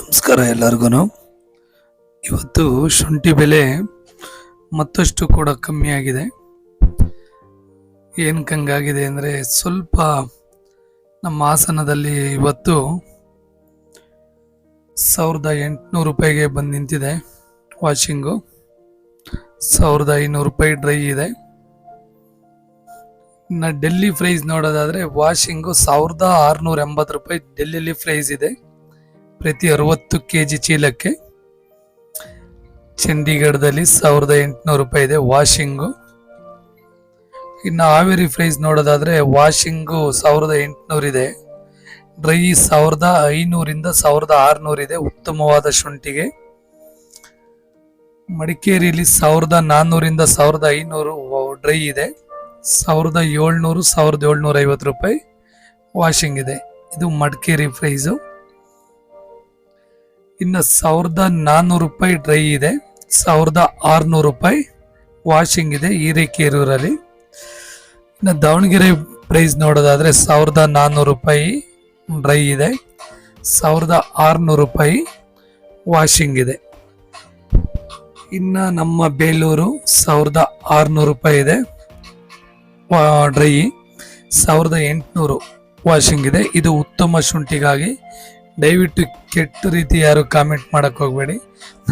ನಮಸ್ಕಾರ ಎಲ್ಲರಿಗೂ. ಇವತ್ತು ಶುಂಠಿ ಬೆಲೆ ಮತ್ತಷ್ಟು ಕೂಡ ಕಮ್ಮಿ ಆಗಿದೆ. ಏನಕ್ಕೆ ಹಂಗಾಗಿದೆ ಅಂದರೆ ಸ್ವಲ್ಪ ನಮ್ಮ ಹಾಸನದಲ್ಲಿ ಇವತ್ತು ಸಾವಿರದ ಎಂಟುನೂರು ರೂಪಾಯಿಗೆ ಬಂದು ನಿಂತಿದೆ ವಾಷಿಂಗು. ಸಾವಿರದ ಐನೂರು ರೂಪಾಯಿ ಡ್ರೈ ಇದೆ. ಇನ್ನು ಡೆಲ್ಲಿ ಪ್ರೈಸ್ ನೋಡೋದಾದರೆ ವಾಷಿಂಗು ಸಾವಿರದ ಆರುನೂರ ಎಂಬತ್ತು ರೂಪಾಯಿ ಡೆಲ್ಲಿಲಿ ಪ್ರೈಸ್ ಇದೆ. ಪ್ರತಿ ಅರವತ್ತು ಕೆ ಜಿ ಚೀಲಕ್ಕೆ ಚಂಡೀಗಢದಲ್ಲಿ ಸಾವಿರದ ಎಂಟುನೂರು ರೂಪಾಯಿ ಇದೆ ವಾಷಿಂಗು. ಇನ್ನು ಹಾವೇರಿ ಪ್ರೈಸ್ ನೋಡೋದಾದರೆ ವಾಷಿಂಗು ಸಾವಿರದ ಎಂಟುನೂರು ಇದೆ. ಡ್ರೈ ಸಾವಿರದ ಐನೂರಿಂದ ಸಾವಿರದ ಆರುನೂರಿದೆ ಉತ್ತಮವಾದ ಶುಂಠಿಗೆ. ಮಡಿಕೇರಿಯಲ್ಲಿ ಸಾವಿರದ ನಾನ್ನೂರಿಂದ ಸಾವಿರದ ಐನೂರು ಡ್ರೈ ಇದೆ. ಸಾವಿರದ ಏಳ್ನೂರು ಸಾವಿರದ ಏಳ್ನೂರ ಐವತ್ತು ರೂಪಾಯಿ ವಾಷಿಂಗ್ ಇದೆ. ಇದು ಮಡಿಕೇರಿ ಪ್ರೈಸು ಇನ್ನು ಸಾವಿರದ ನಾನ್ನೂರು ರೂಪಾಯಿ ಡ್ರೈ ಇದೆ, ಸಾವಿರದ ಆರುನೂರು ರೂಪಾಯಿ ವಾಷಿಂಗ್ ಇದೆ ಹಿರೇಕೇರೂರಲ್ಲಿ ಇನ್ನು ದಾವಣಗೆರೆ ಪ್ರೈಸ್ ನೋಡೋದಾದರೆ ಸಾವಿರದ ನಾನ್ನೂರು ರೂಪಾಯಿ ಡ್ರೈ ಇದೆ, ಸಾವಿರದ ಆರುನೂರು ರೂಪಾಯಿ ವಾಷಿಂಗ್ ಇದೆ. ಇನ್ನು ನಮ್ಮ ಬೇಲೂರು ಸಾವಿರದ ಆರುನೂರು ರೂಪಾಯಿ ಇದೆ ಡ್ರೈ ಸಾವಿರದ ಎಂಟುನೂರು ವಾಷಿಂಗ್ ಇದೆ. ಇದು ಉತ್ತಮ ಶುಂಠಿಗಾಗಿ ದಯವಿಟ್ಟು ಕೆಟ್ಟ ರೀತಿ ಯಾರು ಕಾಮೆಂಟ್ ಮಾಡಕ್ ಹೋಗ್ಬೇಡಿ.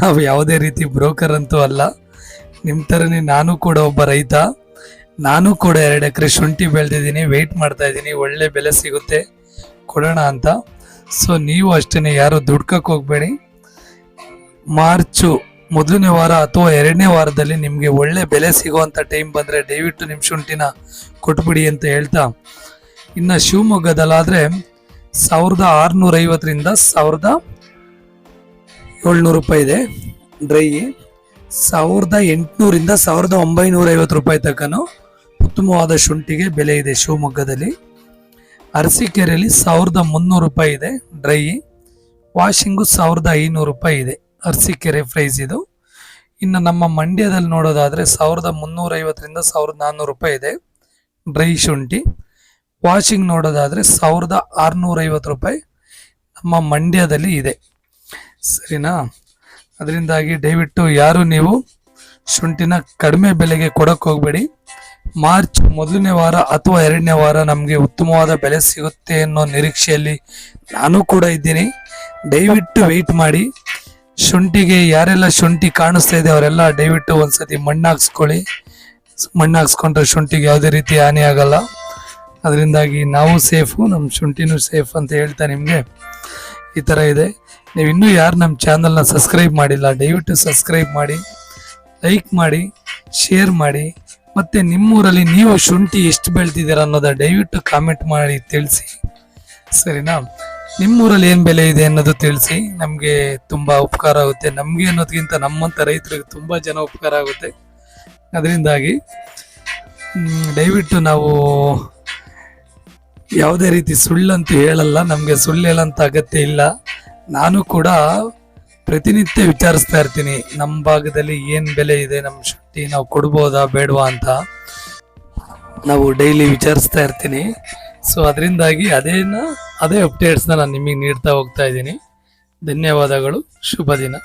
ನಾವು ಯಾವುದೇ ರೀತಿ ಬ್ರೋಕರ್ ಅಂತೂ ಅಲ್ಲ. ನಿಮ್ಮ ಥರನೇ ನಾನು ಕೂಡ ಒಬ್ಬ ರೈತ. ನಾನು ಕೂಡ ಎರಡು ಎಕರೆ ಶುಂಠಿ ಬೆಳೆದಿದ್ದೀನಿ ವೆಯ್ಟ್ ಮಾಡ್ತಾ ಇದ್ದೀನಿ, ಒಳ್ಳೆ ಬೆಲೆ ಸಿಗುತ್ತೆ, ಕೊಡೋಣ ಅಂತ. ಸೊ ನೀವು ಅಷ್ಟೇ ಯಾರು ದುಡ್ಕಕ್ಕೆ ಹೋಗ್ಬೇಡಿ. ಮಾರ್ಚು ಮೊದಲನೇ ವಾರ ಅಥವಾ ಎರಡನೇ ವಾರದಲ್ಲಿ ನಿಮಗೆ ಒಳ್ಳೆ ಬೆಲೆ ಸಿಗುವಂಥ ಟೈಮ್ ಬಂದರೆ ದಯವಿಟ್ಟು ನಿಮ್ಮ ಶುಂಠಿನ ಕೊಟ್ಬಿಡಿ ಅಂತ ಹೇಳ್ತಾ. ಇನ್ನು ಶಿವಮೊಗ್ಗದಲ್ಲಾದರೆ ಸಾವಿರದ ಆರುನೂರ ಐವತ್ತರಿಂದ ಸಾವಿರದ ಏಳ್ನೂರು ರೂಪಾಯಿ ಇದೆ. ಡ್ರೈ ಸಾವಿರದ ಎಂಟುನೂರಿಂದ ಸಾವಿರದ ಒಂಬೈನೂರ ಐವತ್ತು ರೂಪಾಯಿ ತಕ್ಕನೂ ಉತ್ತಮವಾದ ಶುಂಠಿಗೆ ಬೆಲೆ ಇದೆ ಶಿವಮೊಗ್ಗದಲ್ಲಿ. ಅರಸೀಕೆರೆಯಲ್ಲಿ ಸಾವಿರದ ಮುನ್ನೂರು ರೂಪಾಯಿ ಇದೆ ಡ್ರೈ ವಾಷಿಂಗು ಸಾವಿರದ ಐನೂರು ರೂಪಾಯಿ ಇದೆ ಅರಸೀಕೆರೆ ಪ್ರೈಸ್ ಇದು. ಇನ್ನು ನಮ್ಮ ಮಂಡ್ಯದಲ್ಲಿ ನೋಡೋದಾದರೆ ಸಾವಿರದ ಮುನ್ನೂರೈವತ್ತರಿಂದ ಸಾವಿರದ ನಾನ್ನೂರು ರೂಪಾಯಿ ಇದೆ ಡ್ರೈ ಶುಂಠಿ. ವಾಷಿಂಗ್ ನೋಡೋದಾದರೆ ಸಾವಿರದ ಆರುನೂರೈವತ್ತು ರೂಪಾಯಿ ನಮ್ಮ ಮಂಡ್ಯದಲ್ಲಿ ಇದೆ. ಸರಿನಾ? ಅದರಿಂದಾಗಿ ದಯವಿಟ್ಟು ಯಾರು ನೀವು ಶುಂಠಿನ ಕಡಿಮೆ ಬೆಲೆಗೆ ಕೊಡಕ್ಕೆ ಹೋಗಬೇಡಿ. ಮಾರ್ಚ್ ಮೊದಲನೇ ವಾರ ಅಥವಾ ಎರಡನೇ ವಾರ ನಮಗೆ ಉತ್ತಮವಾದ ಬೆಲೆ ಸಿಗುತ್ತೆ ಅನ್ನೋ ನಿರೀಕ್ಷೆಯಲ್ಲಿ ನಾನು ಕೂಡ ಇದ್ದೀನಿ. ದಯವಿಟ್ಟು ವೆಯ್ಟ್ ಮಾಡಿ. ಶುಂಠಿಗೆ ಯಾರೆಲ್ಲ ಶುಂಠಿ ಕಾಣಿಸ್ತಾ ಇದೆ ಅವರೆಲ್ಲ ದಯವಿಟ್ಟು ಒಂದ್ಸತಿ ಮಣ್ಣು ಹಾಕ್ಸ್ಕೊಳ್ಳಿ ಮಣ್ಣು ಶುಂಠಿಗೆ ಯಾವುದೇ ರೀತಿ ಹಾನಿ ಆಗಲ್ಲ ಅದರಿಂದಾಗಿ ನಾವು ಸೇಫು ನಮ್ಮ ಶುಂಠಿನೂ ಸೇಫ್ ಅಂತ ಹೇಳ್ತಾ ನಿಮಗೆ ಈ ಥರ ಇದೆ. ನೀವು ಇನ್ನೂ ಯಾರು ನಮ್ಮ ಚಾನಲ್ನ ಸಬ್ಸ್ಕ್ರೈಬ್ ಮಾಡಿಲ್ಲ, ದಯವಿಟ್ಟು ಸಬ್ಸ್ಕ್ರೈಬ್ ಮಾಡಿ, ಲೈಕ್ ಮಾಡಿ, ಶೇರ್ ಮಾಡಿ, ಮತ್ತು ನಿಮ್ಮೂರಲ್ಲಿ ನೀವು ಶುಂಠಿ ಎಷ್ಟು ಬೆಳ್ತಿದ್ದೀರಾ ಅನ್ನೋದ ದಯವಿಟ್ಟು ಕಾಮೆಂಟ್ ಮಾಡಿ ತಿಳಿಸಿ. ಸರಿನಾ? ನಿಮ್ಮೂರಲ್ಲಿ ಏನು ಬೆಲೆ ಇದೆ ಅನ್ನೋದು ತಿಳಿಸಿ. ನಮಗೆ ತುಂಬ ಉಪಕಾರ ಆಗುತ್ತೆ. ನಮಗೆ ಅನ್ನೋದಕ್ಕಿಂತ ನಮ್ಮಂಥ ರೈತರಿಗೆ ತುಂಬ ಜನ ಉಪಕಾರ ಆಗುತ್ತೆ. ಅದರಿಂದಾಗಿ ದಯವಿಟ್ಟು ನಾವು ಯಾವುದೇ ರೀತಿ ಸುಳ್ಳಂತೂ ಹೇಳಲ್ಲ, ನಮಗೆ ಸುಳ್ಳು ಹೇಳಂತ ಅಗತ್ಯ ಇಲ್ಲ. ನಾನು ಕೂಡ ಪ್ರತಿನಿತ್ಯ ವಿಚಾರಿಸ್ತಾ ಇರ್ತೀನಿ ನಮ್ಮ ಭಾಗದಲ್ಲಿ ಏನು ಬೆಲೆ ಇದೆ ನಮ್ಮ ಶಕ್ತಿ ನಾವು ಕೊಡ್ಬೋದಾ, ಬೇಡವಾ ಅಂತ. ನಾವು ಡೈಲಿ ವಿಚಾರಿಸ್ತಾ ಇರ್ತೀನಿ. ಸೊ ಅದರಿಂದಾಗಿ ಅದೇನ, ಅದೇ ಅಪ್ಡೇಟ್ಸ್ನ ನಾನು ನಿಮಗೆ ನೀಡ್ತಾ ಹೋಗ್ತಾ ಇದ್ದೀನಿ. ಧನ್ಯವಾದಗಳು, ಶುಭ ದಿನ.